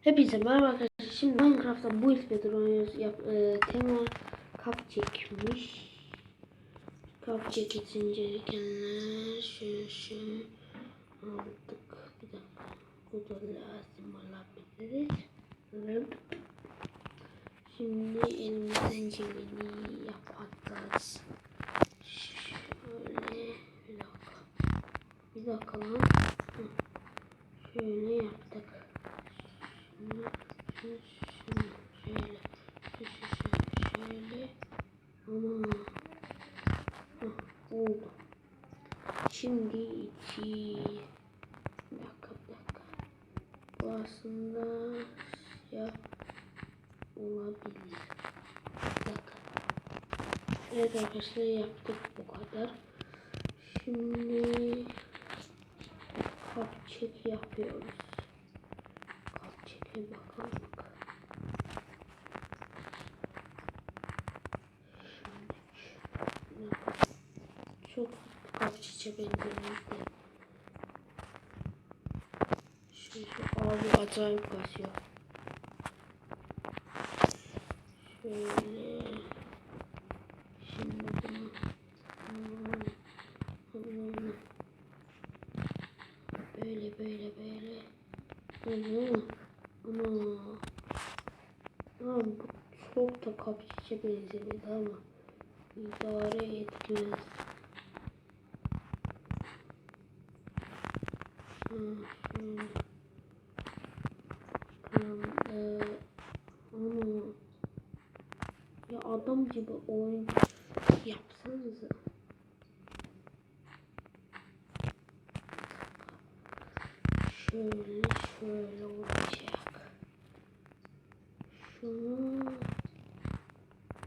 Hepinize merhaba arkadaşlar. Şimdi Minecraft'ta bu ilk oynuyoruz. Yap, e, tema kap çekmiş. Kap çekitince kendiler şöyle şöyle aldık. Bir dakika. Bu da lazım olabilir. Şimdi elimizden geleni yapacağız. Şöyle bir dakika. Bir dakika lan. Şöyle yaptık. Şimdi iki. Bir dakika, bir dakika. Bu aslında siyah olabilir. Bir dakika. Evet arkadaşlar yaptık bu kadar. Şimdi çek yapıyoruz. Çeke bakalım. Çok kap çiçeğe benziyordu. Şu, şu abi acayip kasıyor. Şöyle. Şimdi bunu. bunu- bunu- Böyle böyle böyle. Bunu. Ama. Ama bu çok da kapçıca benzedi ama idare etmez. Ha, şöyle. Tamam. Ama ya adam gibi oyun yapsanıza. Şöyle şöyle olacak. Şunu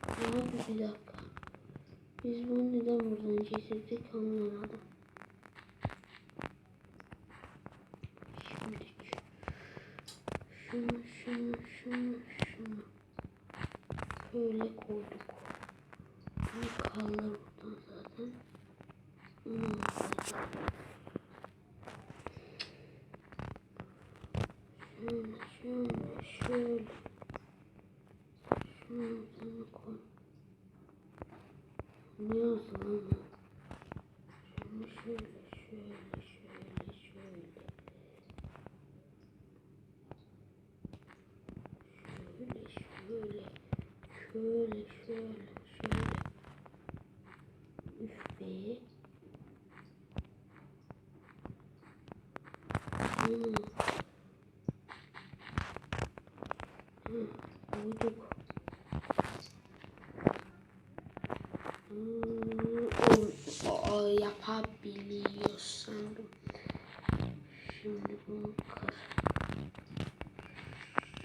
Abi bir dakika. Biz bunu neden buradan kesildik anlamadım. Şimdi şunu şunu şunu şunu böyle koyduk. Bu kalır buradan zaten. Hmm. Şöyle şöyle şöyle. Şunu koy. Yazdı lan bu? Şunu şöyle şöyle şöyle şöyle. Şöyle şöyle. Şöyle şöyle şöyle. Üf be. Hmm. Hı, koyduk. Hmm, o, o yapabiliyor sanırım. Şimdi bunu kır.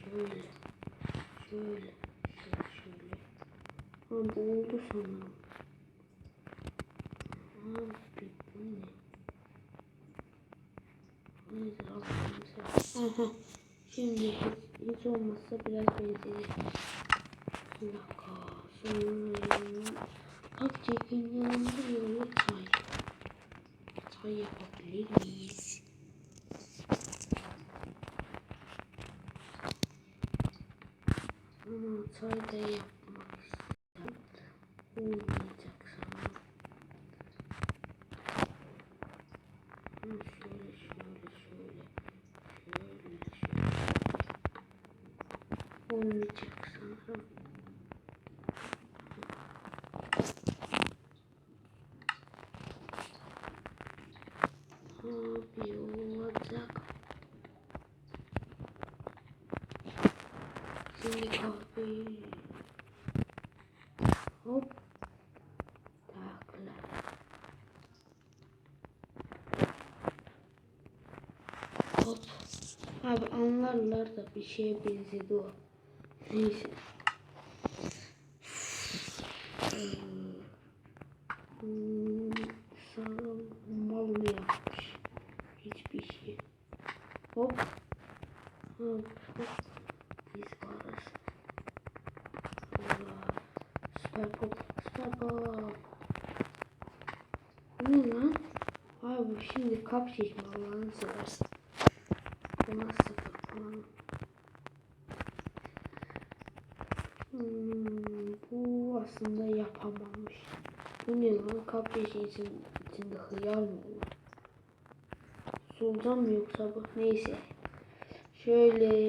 Şöyle. Şöyle. Şöyle. Ha bu oldu sanırım. Abi bu ne? Neyse Allah'ım Aha. Şimdi hiç, hiç olmazsa biraz benzeri. Bak çekin yanında böyle çay. Çay yapabilir miyiz? Ama çay da yapmak istem. Olmayacak sanırım. Şöyle şöyle şöyle. Şöyle şöyle. Olmayacak sanırım. Abi olacak. Şimdi kahveyi hop takla. Hop. Abi anlarlar da bir şeye benzedi o. Neyse. Süper pop. Bu ne lan? Abi şimdi kap çekme Allah'ını seversin. Bu nasıl sıfır? Hmm, bu aslında yapamamış. Bu ne lan? Kap için, içinde hıyar mı olur? Sultan mı yoksa bu? Neyse. Şöyle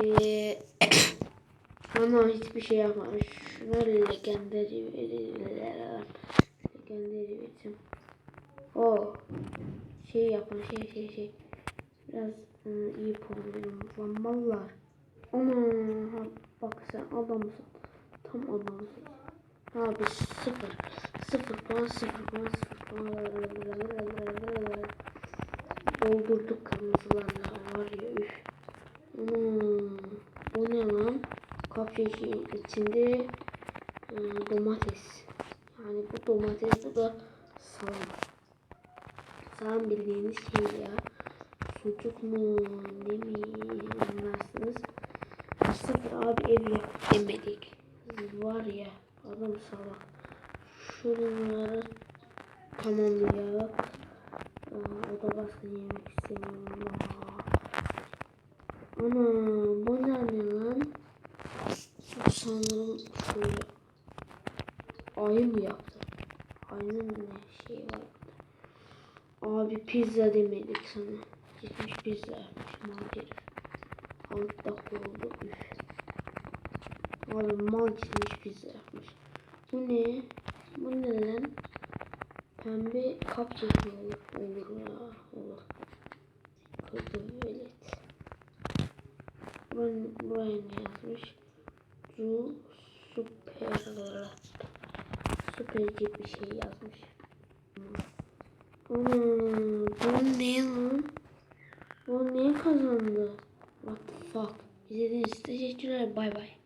ama hiçbir şey yapmamış. Şuna legendary. Legendary vereceğim. O şey yapın şey şey şey. Biraz ıı, iyi puan verin. Lan mallar. Ana bak sen adamsın. Tam adamsın. Abi sıfır. Sıfır puan sıfır puan sıfır puan. Doldurduk kırmızılarla var ya üf. Hmm, bu ne lan? Şeyin içinde ıı, domates. Yani bu domates bu da salam. Salam bildiğiniz şey ya. Sucuk mu ne mi anlarsınız. Sıfır abi ev yap demedik. Var ya adam salak. Şunları tamamlayarak Aa, o da baskın yemek istemiyorum. Aa. Ana bu ne lan? Sanırım şöyle ayı mı yaptı? Ayının ne şeyi var. Abi pizza demedik sana. Gitmiş pizza yapmış mal herif. 6 dakika oldu. Üf. Abi mal gitmiş pizza yapmış. Bu ne? Bu ne lan? Pembe kap çekimi olur, olur ya. Olur. Kırdı velet. Buraya, ne yazmış? Cu süper. Süper gibi bir şey yazmış. Ana, bu ne lan? Bu ne kazandı? What the fuck? İzlediğiniz için teşekkürler. Bay bay.